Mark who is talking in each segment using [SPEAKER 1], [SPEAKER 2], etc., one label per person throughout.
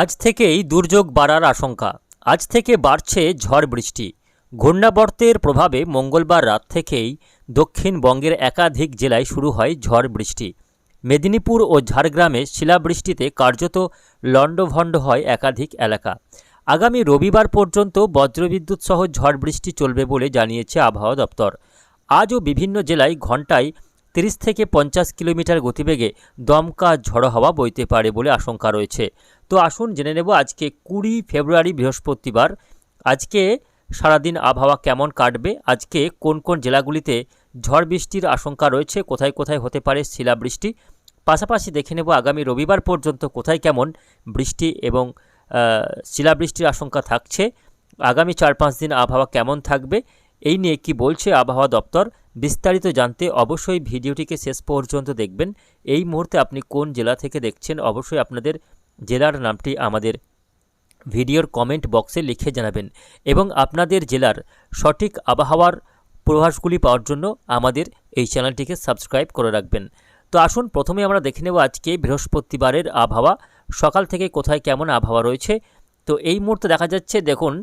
[SPEAKER 1] আজ থেকেই দুর্যোগ বাড়ার আশঙ্কা। আজ থেকে বাড়ছে ঝড় বৃষ্টি। ঘূর্ণাবর্তের প্রভাবে মঙ্গলবার রাত থেকেই দক্ষিণবঙ্গের একাধিক জেলায় শুরু হয় ঝড় বৃষ্টি। মেদিনীপুর ও ঝাড়গ্রামে শিলাবৃষ্টিতে কার্যত লণ্ডভণ্ড হয় একাধিক এলাকা। আগামী রবিবার পর্যন্ত বজ্রবিদ্যুৎ সহ ঝড় বৃষ্টি চলবে বলে জানিয়েছে আবহাওয়া দপ্তর। আজও বিভিন্ন জেলায় ঘন্টায় তিরিশ থেকে পঞ্চাশ কিলোমিটার গতিবেগে দমকা ঝড়ো হাওয়া বইতে পারে বলে আশঙ্কা রয়েছে। তো আসুন জেনে নেব আজকে কুড়ি ফেব্রুয়ারি বৃহস্পতিবার। আজকে সারাদিন আবহাওয়া কেমন কাটবে? আজকে কোন কোন জেলাগুলিতে ঝড় বৃষ্টির আশঙ্কা রয়েছে? কোথায় কোথায় হতে পারে শিলাবৃষ্টি? পাশাপাশি দেখে নেব আগামী রবিবার পর্যন্ত কোথায় কেমন বৃষ্টি এবং শিলাবৃষ্টির আশঙ্কা থাকছে। আগামী চার পাঁচ দিন আবহাওয়া কেমন থাকবে? এই নিয়ে কি বলছে আবহাওয়া দপ্তর? বিস্তারিত জানতে অবশ্যই ভিডিওটিকে শেষ পর্যন্ত দেখবেন। এই মুহূর্তে আপনি কোন জেলা থেকে দেখছেন, অবশ্যই আপনাদের জেলার নামটি আমাদের ভিডিওর কমেন্ট বক্সে লিখে জানাবেন এবং আপনাদের জেলার সঠিক আবহাওয়ার প্রভাসগুলি পাওয়ার জন্য আমাদের এই চ্যানেলটিকে সাবস্ক্রাইব করে রাখবেন। তো আসুন, প্রথমে আমরা দেখে নেব আজকে বৃহস্পতিবারের আবহাওয়া। সকাল থেকে কোথায় কেমন আবহাওয়া রয়েছে? তো এই মুহূর্তে দেখা যাচ্ছে, দেখুন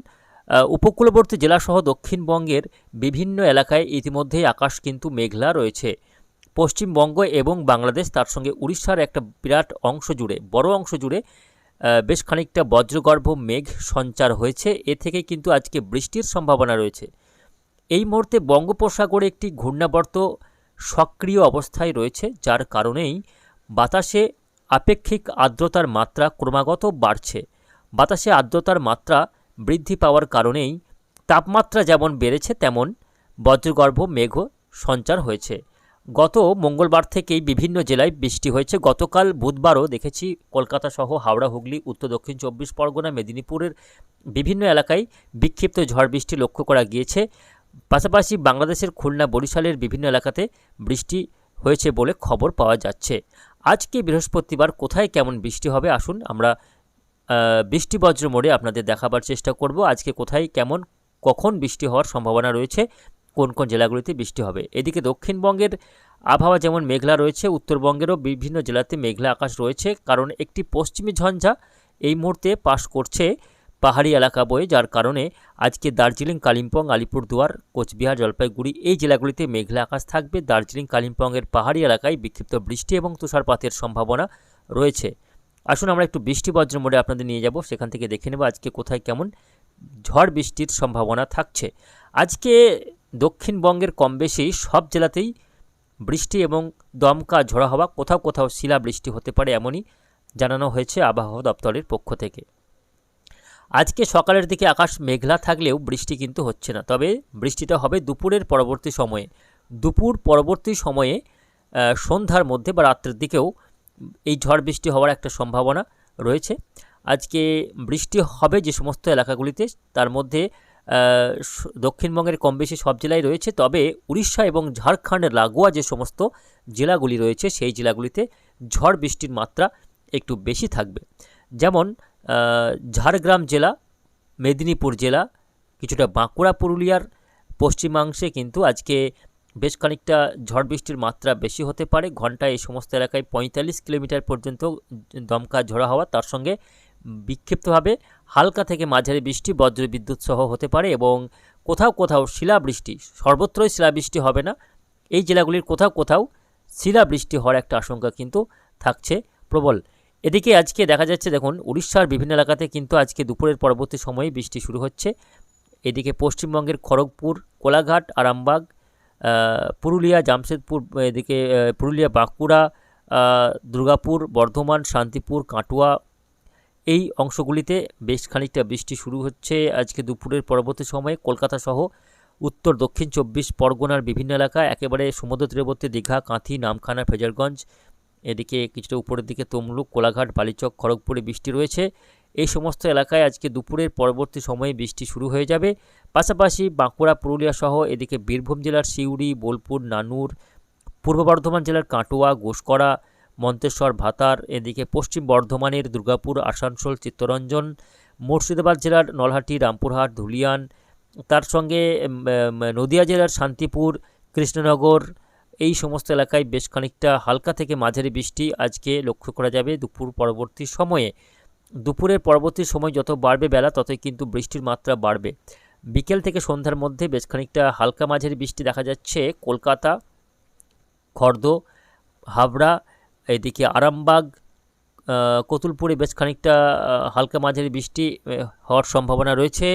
[SPEAKER 1] উপকূলবর্তী জেলাসহ দক্ষিণবঙ্গের বিভিন্ন এলাকায় ইতিমধ্যেই আকাশ কিন্তু মেঘলা রয়েছে। পশ্চিমবঙ্গ এবং বাংলাদেশ তার সঙ্গে উড়িষ্যার একটা বিরাট অংশ জুড়ে, বড় অংশ জুড়ে বেশ খানিকটা বজ্রগর্ভ মেঘ সঞ্চার হয়েছে। এ থেকে কিন্তু আজকে বৃষ্টির সম্ভাবনা রয়েছে। এই মুহূর্তে বঙ্গোপসাগরে একটি ঘূর্ণাবর্ত সক্রিয় অবস্থায় রয়েছে, যার কারণেই বাতাসে আপেক্ষিক আর্দ্রতার মাত্রা ক্রমাগত বাড়ছে। বাতাসে আর্দ্রতার মাত্রা বৃদ্ধি পাওয়ার কারণেই তাপমাত্রা যেমন বেড়েছে তেমন বজ্রগর্ভ মেঘ সঞ্চার হয়েছে। গত মঙ্গলবার থেকেই বিভিন্ন জেলায় বৃষ্টি হয়েছে। গতকাল বুধবারও দেখেছি কলকাতা সহ হাওড়া, হুগলি, উত্তর দক্ষিণ চব্বিশ পরগনা, মেদিনীপুরের বিভিন্ন এলাকায় বিক্ষিপ্ত ঝড় বৃষ্টি লক্ষ্য করা গিয়েছে। পাশাপাশি বাংলাদেশের খুলনা, বরিশালের বিভিন্ন এলাকাতে বৃষ্টি হয়েছে বলে খবর পাওয়া যাচ্ছে। আজকে বৃহস্পতিবার কোথায় কেমন বৃষ্টি হবে? আসুন আমরা বৃষ্টি বজ্র মোড়ে আপনাদের দেখাবার চেষ্টা করব। আজকে কোথায়, কেমন, কখন বৃষ্টি হওয়ার সম্ভাবনা রয়েছে, কোন কোন জেলাগুলিতে বৃষ্টি হবে। এদিকে দক্ষিণবঙ্গের আবহাওয়া যেমন মেঘলা রয়েছে, উত্তরবঙ্গেরও বিভিন্ন জেলাতে মেঘলা আকাশ রয়েছে, কারণ একটি পশ্চিমী ঝঞ্ঝা এই মুহূর্তে পাশ করছে পাহাড়ি এলাকা বয়ে, যার কারণে আজকে দার্জিলিং, কালিম্পং, আলিপুরদুয়ার, কোচবিহার, জলপাইগুড়ি এই জেলাগুলিতে মেঘলা আকাশ থাকবে। দার্জিলিং, কালিম্পংয়ের পাহাড়ি এলাকায় বিক্ষিপ্ত বৃষ্টি এবং তুষারপাতের সম্ভাবনা রয়েছে। আসুন আমরা একটু বৃষ্টি বজ্র মোড়ে আপনাদের নিয়ে যাব, সেখান থেকে দেখে নেব আজকে কোথায় কেমন ঝড় বৃষ্টির সম্ভাবনা থাকছে। আজকে দক্ষিণবঙ্গের কম বেশি সব জেলাতেই বৃষ্টি এবং দমকা ঝড়ো হওয়া, কোথাও কোথাও শিলা বৃষ্টি হতে পারে এমনই জানানো হয়েছে আবহাওয়া দপ্তরের পক্ষ থেকে। আজকে সকালের দিকে আকাশ মেঘলা থাকলেও বৃষ্টি কিন্তু হচ্ছে না, তবে বৃষ্টিটা হবে দুপুরের পরবর্তী সময়ে। দুপুর পরবর্তী সময়ে সন্ধ্যার মধ্যে বা রাত্রের দিকেও এই ঝড় বৃষ্টি হওয়ার একটা সম্ভাবনা রয়েছে। আজকে বৃষ্টি হবে যে সমস্ত এলাকাগুলিতে, তার মধ্যে দক্ষিণবঙ্গের কম বেশি সব জেলায় রয়েছে। তবে উড়িষ্যা এবং ঝাড়খণ্ডের লাগোয়া যে সমস্ত জেলাগুলি রয়েছে, সেই জেলাগুলিতে ঝড় বৃষ্টির মাত্রা একটু বেশি থাকবে। যেমন ঝাড়গ্রাম জেলা, মেদিনীপুর জেলা, কিছুটা বাঁকুড়া, পুরুলিয়ার পশ্চিমাংশে কিন্তু আজকে বেশ খানিকটা ঝড় বৃষ্টির মাত্রা বেশি হতে পারে। ঘন্টায় এই সমস্ত এলাকায় পঁয়তাল্লিশ কিলোমিটার পর্যন্ত দমকা ঝোড়া হওয়া, তার সঙ্গে বিক্ষিপ্তভাবে হালকা থেকে মাঝারি বৃষ্টি বজ্র বিদ্যুৎ সহ হতে পারে এবং কোথাও কোথাও শিলাবৃষ্টি, সর্বত্রই শিলাবৃষ্টি হবে না। এই জেলাগুলির কোথাও কোথাও শিলাবৃষ্টি হওয়ার একটা আশঙ্কা কিন্তু থাকছে প্রবল। এদিকে আজকে দেখা যাচ্ছে, দেখুন, উড়িষ্যার বিভিন্ন এলাকাতে কিন্তু আজকে দুপুরের পরবর্তী সময়ে বৃষ্টি শুরু হচ্ছে। এদিকে পশ্চিমবঙ্গের খড়গপুর, কোলাঘাট, আরামবাগ পুরুলিয়া, জামশেদপুর, এদিকে পুরুলিয়া, বাঁকুড়া দুর্গাপুর, বর্ধমান, শান্তিপুর, কাটোয়া, এই অংশগুলিতে বেশ খানিকটা বৃষ্টি শুরু হচ্ছে আজকে দুপুরের পরবর্তী সময়ে। কলকাতা সহ উত্তর, দক্ষিণ চব্বিশ পরগনার বিভিন্ন এলাকা একেবারে সমুদ্র তীরবর্তী দীঘা, কাঁথি, নামখানা, ফেজারগঞ্জ, এদিকে কিছুটা উপরের দিকে তমলুক, কোলাঘাট, বালিচক, খড়গপুরে বৃষ্টি রয়েছে। এই সমস্ত এলাকায় আজকে দুপুরের পরবর্তী সময়ে বৃষ্টি শুরু হয়ে যাবে। পাশাপাশি বাঁকুড়া, পুরুলিয়া সহ এদিকে বীরভূম জেলার সিউড়ি, বোলপুর, নানুর, পূর্ব বর্ধমান জেলার কাটোয়া, ঘোষকরা, মন্তেশ্বর, ভাতার, এদিকে পশ্চিম বর্ধমানের দুর্গাপুর, আসানসোল, চিত্তরঞ্জন, মুর্শিদাবাদ জেলার নলহাটি, রামপুরহাট, ধুলিয়ান, তার সঙ্গে নদিয়া জেলার শান্তিপুর, কৃষ্ণনগর, এই সমস্ত এলাকায় বেশ খানিকটা হালকা থেকে মাঝারি বৃষ্টি আজকে লক্ষ্য করা যাবে দুপুর পরবর্তী সময়ে। দুপুরের পরবর্তী সময় যত বাড়বে বেলা, ততই কিন্তু বৃষ্টির মাত্রা বাড়বে। বিকেল থেকে সন্ধ্যার মধ্যে বেশ খানিকটা হালকা মাঝের বৃষ্টি দেখা যাচ্ছে। কলকাতা, খর্দ, হাবড়া, এদিকে আরামবাগ কতুলপুরে বেশ খানিকটা হালকা মাঝারি বৃষ্টি হওয়ার সম্ভাবনা রয়েছে।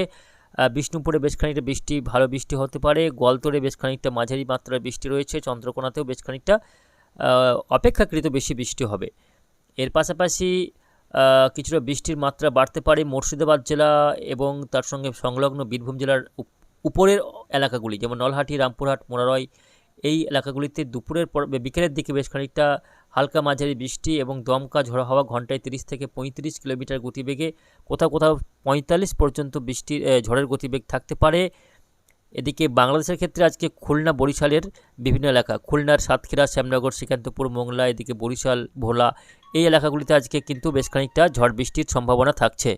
[SPEAKER 1] বিষ্ণুপুরে বেশ খানিকটা বৃষ্টি, ভালো বৃষ্টি হতে পারে। গলতরে বেশ খানিকটা মাঝারি মাত্রার বৃষ্টি রয়েছে। চন্দ্রকোনাতেও বেশ খানিকটা অপেক্ষাকৃত বেশি বৃষ্টি হবে। এর পাশাপাশি কিছুটা বৃষ্টির মাত্রা বাড়তে পারে মুর্শিদাবাদ জেলা এবং তার সঙ্গে সংলগ্ন বীরভূম জেলার উপরের এলাকাগুলি, যেমন নলহাটি, রামপুরহাট, মোরারয়, এই এলাকাগুলিতে দুপুরের পর বিকেলের দিকে বেশ খানিকটা হালকা মাঝারি বৃষ্টি এবং দমকা ঝড়ো হাওয়া ঘন্টায় তিরিশ থেকে পঁয়ত্রিশ কিলোমিটার গতিবেগে কোথাও কোথাও পঁয়তাল্লিশ পর্যন্ত বৃষ্টির ঝড়ের গতিবেগ থাকতে পারে। এদিকে বাংলাদেশের ক্ষেত্রে আজকে খুলনা, বরিশালের বিভিন্ন এলাকা। খুলনার সাতক্ষীরা, শ্যামনগর শ্রীকান্তপুর মোংলা, এদিকে বরিশাল, ভোলা, এই এলাকাগুলিতে আজকে কিন্তু বেশ খানিকটা ঝড় বৃষ্টির সম্ভাবনা থাকছে।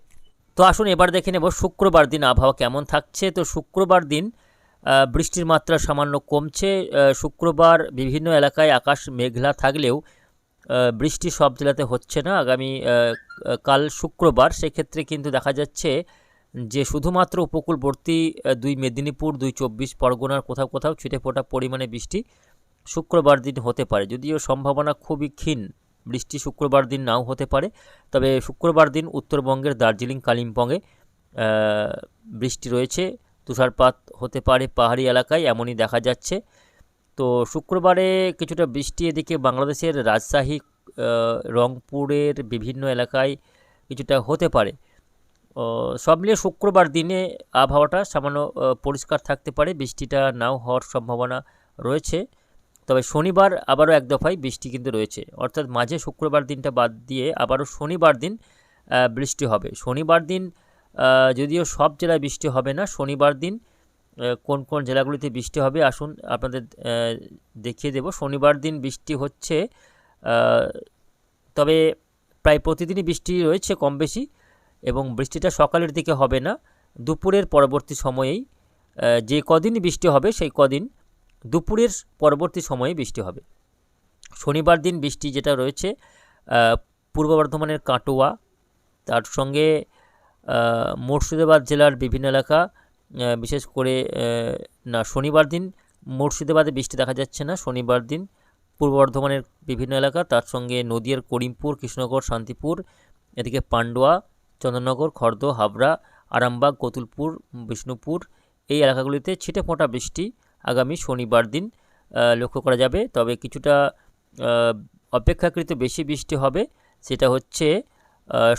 [SPEAKER 1] তো আসুন এবার দেখে নেব শুক্রবার দিন আবহাওয়া কেমন থাকছে। তো শুক্রবার দিন বৃষ্টির মাত্রা সামান্য কমছে। শুক্রবার বিভিন্ন এলাকায় আকাশ মেঘলা থাকলেও বৃষ্টি সব জেলাতে হচ্ছে না। আগামী কাল শুক্রবার সেক্ষেত্রে কিন্তু দেখা যাচ্ছে যে শুধুমাত্র উপকূলবর্তী দুই মেদিনীপুর, দুই চব্বিশ পরগনার কোথাও কোথাও ছিটে ফোটা পরিমাণে বৃষ্টি শুক্রবার দিন হতে পারে। যদিও সম্ভাবনা খুবই ক্ষীণ, বৃষ্টি শুক্রবার দিন নাও হতে পারে। তবে শুক্রবার দিন উত্তরবঙ্গের দার্জিলিং, কালিম্পংয়ে বৃষ্টি রয়েছে। তুষারপাত হতে পারে পাহাড়ি এলাকায়, এমনই দেখা যাচ্ছে। তো শুক্রবারে কিছুটা বৃষ্টি এদিকে বাংলাদেশের রাজশাহী রংপুরের বিভিন্ন এলাকায় কিছুটা হতে পারে। সব মিলিয়ে শুক্রবার দিনে আবহাওয়াটা সামান্য পরিষ্কার থাকতে পারে। বৃষ্টিটা নাও হওয়ার সম্ভাবনা রয়েছে। তবে শনিবার আবারও এক দফায় বৃষ্টি কিন্তু রয়েছে। অর্থাৎ মাঝে শুক্রবার দিনটা বাদ দিয়ে আবারও শনিবার দিন বৃষ্টি হবে। শনিবার দিন যদিও সব জেলায় বৃষ্টি হবে না, শনিবার দিন কোন কোন জেলাগুলিতে বৃষ্টি হবে আসুন আপনাদের দেখিয়ে দেব। শনিবার দিন বৃষ্টি হচ্ছে তবে প্রায় প্রতিদিনই বৃষ্টি রয়েছে কম বেশি এবং বৃষ্টিটা সকালের দিকে হবে না, দুপুরের পরবর্তী সময়েই যে কদিন বৃষ্টি হবে সেই কদিন দুপুরের পরবর্তী সময়ে বৃষ্টি হবে। শনিবার দিন বৃষ্টি যেটা রয়েছে পূর্ব বর্ধমানের কাটোয়া, তার সঙ্গে মুর্শিদাবাদ জেলার বিভিন্ন এলাকা বিশেষ করে না, শনিবার দিন মুর্শিদাবাদে বৃষ্টি দেখা যাচ্ছে না। শনিবার দিন পূর্ব বর্ধমানের বিভিন্ন এলাকা, তার সঙ্গে নদিয়ার করিমপুর, কৃষ্ণনগর, শান্তিপুর, এদিকে পান্ডুয়া চন্দননগর খর্দ, হাবড়া, আরামবাগ, কতুলপুর, বিষ্ণুপুর এই এলাকাগুলিতে ছিটে ফোঁটা বৃষ্টি আগামী শনিবার দিন লক্ষ্য করা যাবে। তবে কিছুটা অপেক্ষাকৃত বেশি বৃষ্টি হবে। সেটা হচ্ছে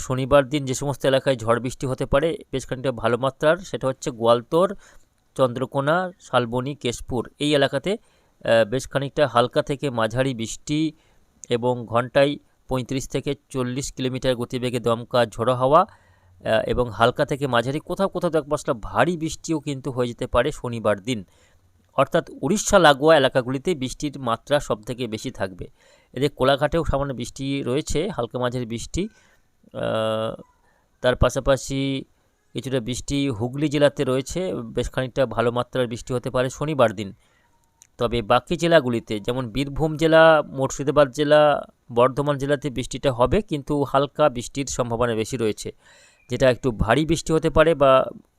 [SPEAKER 1] শনিবার দিন যে সমস্ত এলাকায় ঝড় বৃষ্টি হতে পারে, বেশ খানিকটা ভালো মাত্রার, সেটা হচ্ছে গোয়ালতোর, চন্দ্রকোনা, শালবনী, কেশপুর এই এলাকাতে বেশ খানিকটা হালকা থেকে মাঝারি বৃষ্টি এবং ঘন্টায় পঁয়ত্রিশ থেকে চল্লিশ কিলোমিটার গতিবেগে দমকা ঝোড়ো হাওয়া এবং হালকা থেকে মাঝারি কোথাও কোথাও দেখ মশলা ভারী বৃষ্টিও কিন্তু হয়ে যেতে পারে শনিবার দিন। অর্থাৎ উড়িষ্যা লাগোয়া এলাকাগুলিতে বৃষ্টির মাত্রা সবথেকে বেশি থাকবে। এদের কোলাঘাটেও সামান্য বৃষ্টি রয়েছে, হালকা মাঝারি বৃষ্টি তার পাশাপাশি কিছুটা বৃষ্টি হুগলি জেলাতে রয়েছে, বেশ খানিকটা ভালো মাত্রার বৃষ্টি হতে পারে শনিবার দিন। তবে বাকি জেলাগুলিতে, যেমন বীরভূম জেলা, মুর্শিদাবাদ জেলা বর্ধমান জেলাতে বৃষ্টিটা হবে, কিন্তু হালকা বৃষ্টির সম্ভাবনা বেশি রয়েছে। যেটা একটু ভারী বৃষ্টি হতে পারে বা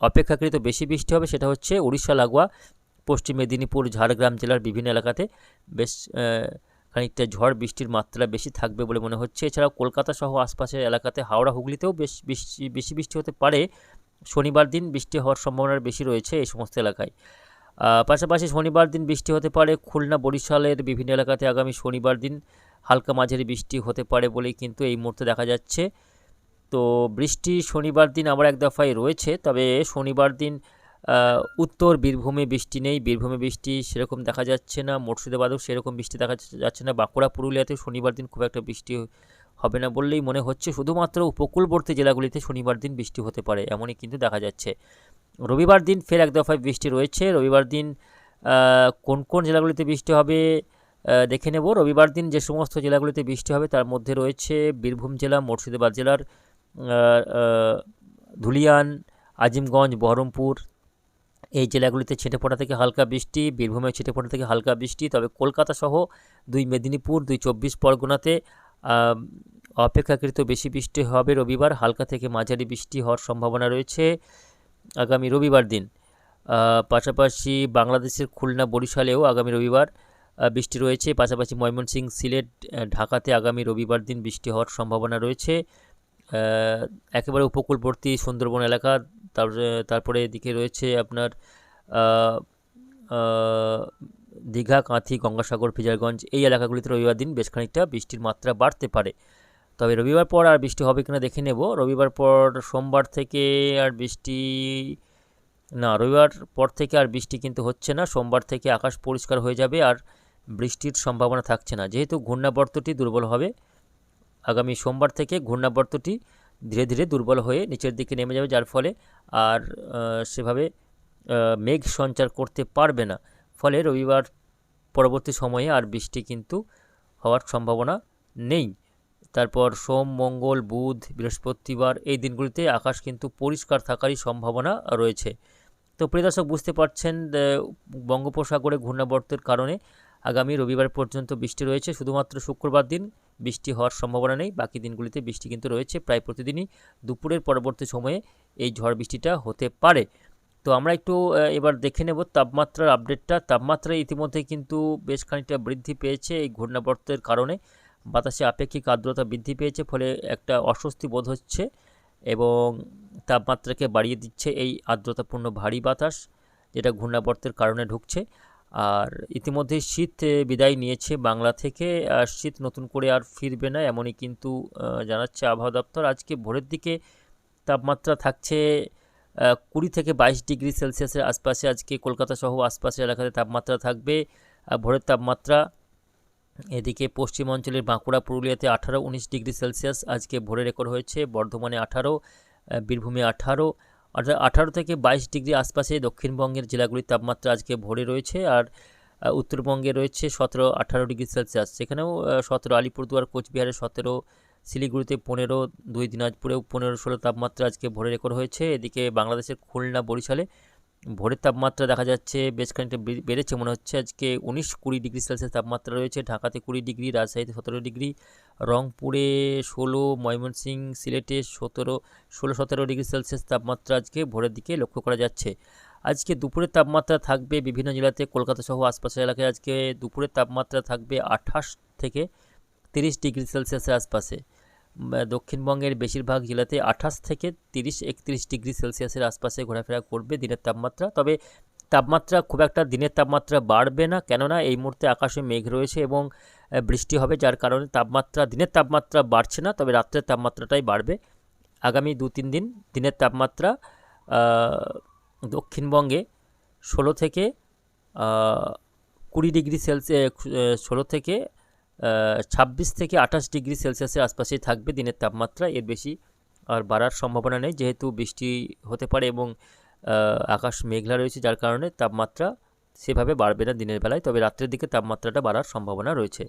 [SPEAKER 1] অপেক্ষাকৃত বেশি বৃষ্টি হবে সেটা হচ্ছে উড়িষ্যা লাগোয়া, পশ্চিম মেদিনীপুর, ঝাড়গ্রাম জেলার বিভিন্ন এলাকাতে বেশ খানিকটা ঝড় বৃষ্টির মাত্রা বেশি থাকবে বলে মনে হচ্ছে। এছাড়াও কলকাতা সহ আশপাশের এলাকাতে হাওড়া, হুগলিতেও বেশ বেশি বেশি বৃষ্টি হতে পারে। শনিবার দিন বৃষ্টি হওয়ার সম্ভাবনা বেশি রয়েছে এই সমস্ত এলাকায়। পাশাপাশি শনিবার দিন বৃষ্টি হতে পারে খুলনা, বরিশালের বিভিন্ন এলাকাতে আগামী শনিবার দিন হালকা মাঝারি বৃষ্টি হতে পারে বলেই কিন্তু এই মুহূর্তে দেখা যাচ্ছে। তো বৃষ্টি শনিবার দিন আবার এক দফায় রয়েছে, তবে শনিবার দিন উত্তর বীরভূমে বৃষ্টি নেই। বীরভূমে বৃষ্টি সেরকম দেখা যাচ্ছে না, মুর্শিদাবাদেও সেরকম বৃষ্টি দেখা যাচ্ছে না। বাঁকুড়া, পুরুলিয়াতেও শনিবার দিন খুব একটা বৃষ্টি হবে না বললেই মনে হচ্ছে। শুধুমাত্র উপকূলবর্তী জেলাগুলিতে শনিবার দিন বৃষ্টি হতে পারে, এমনই কিন্তু দেখা যাচ্ছে। রবিবার দিন ফের এক দফায় বৃষ্টি রয়েছে। রবিবার দিন কোন কোন জেলাগুলিতে বৃষ্টি হবে? দেখে নেব। রবিবার দিন যে সমস্ত জেলাগুলিতে বৃষ্টি হবে, তার মধ্যে রয়েছে বীরভূম জেলা, মুর্শিদাবাদ জেলার ধুলিয়ান, আজিমগঞ্জ, বহরমপুর। এই জেলাগুলিতে ছিটে পড়া থেকে হালকা বৃষ্টি বীরভূমে ছিটে পড়া থেকে হালকা বৃষ্টি। তবে কলকাতা সহ দুই মেদিনীপুর, দুই চব্বিশ পরগনাতে অপেক্ষাকৃত বেশি বৃষ্টি হবে রবিবার। হালকা থেকে মাঝারি বৃষ্টি হওয়ার সম্ভাবনা রয়েছে আগামী রবিবার দিন। পাশাপাশি বাংলাদেশের খুলনা বরিশালেও আগামী রবিবার বৃষ্টি রয়েছে। পাশাপাশি ময়মনসিংহ সিলেট ঢাকাতে আগামী রবিবার দিন বৃষ্টি হওয়ার সম্ভাবনা রয়েছে। একেবারে উপকূলবর্তী সুন্দরবন এলাকা তারপরে এদিকে রয়েছে আপনার দীঘা, কাঁথি, গঙ্গাসাগর, ফিজারগঞ্জ, এই এলাকাগুলিতে রবিবার দিন বেশ খানিকটা বৃষ্টির মাত্রা বাড়তে পারে। তবে রবিবার পর আর বৃষ্টি হবে কিনা দেখে নেব। রবিবার পর সোমবার থেকে আর বৃষ্টি, না, রবিবার পর থেকে আর বৃষ্টি কিন্তু হচ্ছে না। সোমবার থেকে আকাশ পরিষ্কার হয়ে যাবে। আর বৃষ্টির সম্ভাবনা থাকছে না। যেহেতু ঘূর্ণাবর্তটি দুর্বল হবে, আগামী সোমবার থেকে ঘূর্ণাবর্তটি ধীরে ধীরে দুর্বল হয়ে নিচের দিকে নেমে যাবে, যার ফলে আর সেভাবে মেঘ সঞ্চার করতে পারবে না। ফলে রবিবার পরবর্তী সময়ে আর বৃষ্টি কিন্তু হওয়ার সম্ভাবনা নেই। তারপর সোম, মঙ্গল, বুধ, বৃহস্পতিবার এই দিনগুলিতে আকাশ কিন্তু পরিষ্কার থাকারই সম্ভাবনা রয়েছে। তো প্রিয় দর্শক, বুঝতে পারছেন বঙ্গোপসাগরে ঘূর্ণাবর্তের কারণে আগামী রবিবার পর্যন্ত বৃষ্টি রয়েছে। শুধুমাত্র শুক্রবার দিন বৃষ্টি হওয়ার সম্ভাবনা নেই। বাকি দিনগুলিতে বৃষ্টি কিন্তু রয়েছে। প্রায় প্রতিদিনই দুপুরের পরবর্তী সময়ে এই ঝড় বৃষ্টিটা হতে পারে। তো আমরা একটু এবার দেখে নেব তাপমাত্রার আপডেটটা। তাপমাত্রা ইতিমধ্যে কিন্তু বেশ খানিকটা বৃদ্ধি পেয়েছে এই ঘূর্ণাবর্তের কারণে। বাতাসে আপেক্ষিক আর্দ্রতা বৃদ্ধি পেয়েছে, ফলে একটা অস্বস্তি বোধ হচ্ছে এবং তাপমাত্রাকে বাড়িয়ে দিচ্ছে এই আর্দ্রতাপূর্ণ ভারী বাতাস, যেটা ঘূর্ণাবর্তের কারণে ঢুকছে। আর ইতিমধ্যে শীত বিদায় নিয়েছে বাংলা থেকে। আর শীত নতুন করে আর ফিরবে না, এমনই কিন্তু জানাচ্ছে আবহাওয়া দপ্তর। আজকে ভোরের দিকে তাপমাত্রা থাকছে কুড়ি থেকে বাইশ ডিগ্রি সেলসিয়াসের আশপাশে। আজকে কলকাতা সহ আশপাশের এলাকাতে তাপমাত্রা থাকবে ভোরের তাপমাত্রা এদিকে পশ্চিম অঞ্চলের বাঁকুড়া, পুরুলিয়াতে আঠারো, উনিশ ডিগ্রি সেলসিয়াস আজকে ভোরে রেকর্ড হয়েছে, বর্ধমানে আঠারো বীরভূমে আঠারো অর্থাৎ আঠারো থেকে বাইশ ডিগ্রি আশপাশে দক্ষিণবঙ্গের জেলাগুলির তাপমাত্রা আজকে ভরে রয়েছে আর উত্তরবঙ্গে রয়েছে সতেরো, আঠারো ডিগ্রি সেলসিয়াস। সেখানেও সতেরো, আলিপুরদুয়ার, কোচবিহারে সতেরো, শিলিগুড়িতে পনেরো, দুই দিনাজপুরেও পনেরো, ষোলো তাপমাত্রা আজকে ভরে রেকর্ড হয়েছে। এদিকে বাংলাদেশের খুলনা, বরিশালে ভোরের তাপমাত্রা দেখা যাচ্ছে বেশ খানিকটা বেড়েছে মনে হচ্ছে। আজকে উনিশ কুড়ি ডিগ্রি সেলসিয়াস তাপমাত্রা রয়েছে। ঢাকাতে কুড়ি ডিগ্রি, রাজশাহীতে সতেরো ডিগ্রি, রংপুরে ষোলো ময়মনসিংহ সিলেটে সতেরো, ষোলো, সতেরো ডিগ্রি সেলসিয়াস তাপমাত্রা আজকে ভোরের দিকে লক্ষ্য করা যাচ্ছে। আজকে দুপুরের তাপমাত্রা থাকবে বিভিন্ন জেলাতে, কলকাতা সহ আশপাশের এলাকায় আজকে দুপুরের তাপমাত্রা থাকবে আঠাশ থেকে তিরিশ ডিগ্রি সেলসিয়াসের আশপাশে। দক্ষিণবঙ্গের বেশিরভাগ জেলাতে আঠাশ থেকে তিরিশ একত্রিশ ডিগ্রি সেলসিয়াসের আশপাশে ঘোরাফেরা করবে দিনের তাপমাত্রা। তবে তাপমাত্রা খুব একটা দিনের তাপমাত্রা বাড়বে না, কেননা এই মুহূর্তে আকাশে মেঘ রয়েছে এবং বৃষ্টি হবে, যার কারণে তাপমাত্রা, দিনের তাপমাত্রা বাড়ছে না, তবে রাত্রের তাপমাত্রাটাই বাড়বে। আগামী দু তিন দিন দিনের তাপমাত্রা দক্ষিণবঙ্গে ষোলো থেকে কুড়ি ডিগ্রি সেলসিয়াস ষোলো থেকে ছাব্বিশ থেকে আঠাশ ডিগ্রি সেলসিয়াসের আশপাশেই থাকবে দিনের তাপমাত্রা। এর বেশি আর বাড়ার সম্ভাবনা নেই, যেহেতু বৃষ্টি হতে পারে এবং আকাশ মেঘলা রয়েছে, যার কারণে তাপমাত্রা সেভাবে বাড়বে না দিনের বেলায়, তবে রাত্রের দিকে তাপমাত্রাটা বাড়ার সম্ভাবনা রয়েছে।